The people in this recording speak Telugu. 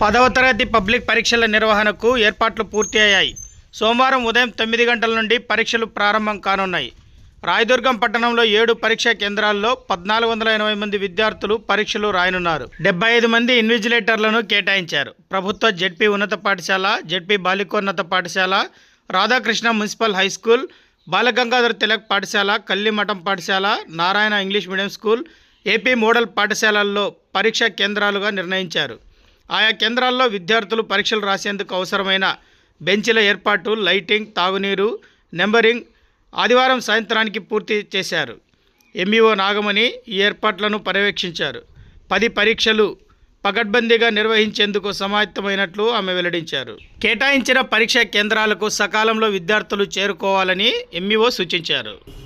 పదవ తరగతి పబ్లిక్ పరీక్షల నిర్వహణకు ఏర్పాట్లు పూర్తి అయ్యాయి సోమవారం ఉదయం తొమ్మిది గంటల నుండి పరీక్షలు ప్రారంభం కానున్నాయి. రాయదుర్గం పట్టణంలో ఏడు పరీక్షా కేంద్రాల్లో పద్నాలుగు వందల ఎనభై మంది విద్యార్థులు పరీక్షలు రాయనున్నారు. డెబ్బై ఐదు మంది ఇన్విజిలేటర్లను కేటాయించారు. ప్రభుత్వ జెడ్పీ ఉన్నత పాఠశాల జెడ్పీ బాలికోన్నత పాఠశాల Radhakrishna municipal high school Balagangadhar Tilak పాఠశాల కల్లిమఠం పాఠశాల Narayana English medium school AP model పాఠశాలల్లో పరీక్షా కేంద్రాలుగా నిర్ణయించారు. ఆయా కేంద్రాల్లో విద్యార్థులు పరీక్షలు రాసేందుకు అవసరమైన బెంచీల ఏర్పాటు లైటింగ్ తాగునీరు నెంబరింగ్ ఆదివారం సాయంత్రానికి పూర్తి చేశారు. ఎంఈఓ నాగమణి ఈ ఏర్పాట్లను పర్యవేక్షించారు. పది పరీక్షలు పకడ్బందీగా నిర్వహించేందుకు సమాయత్తమైనట్లు ఆమె వెల్లడించారు. కేటాయించిన పరీక్షా కేంద్రాలకు సకాలంలో విద్యార్థులు చేరుకోవాలని ఎంఈఓ సూచించారు.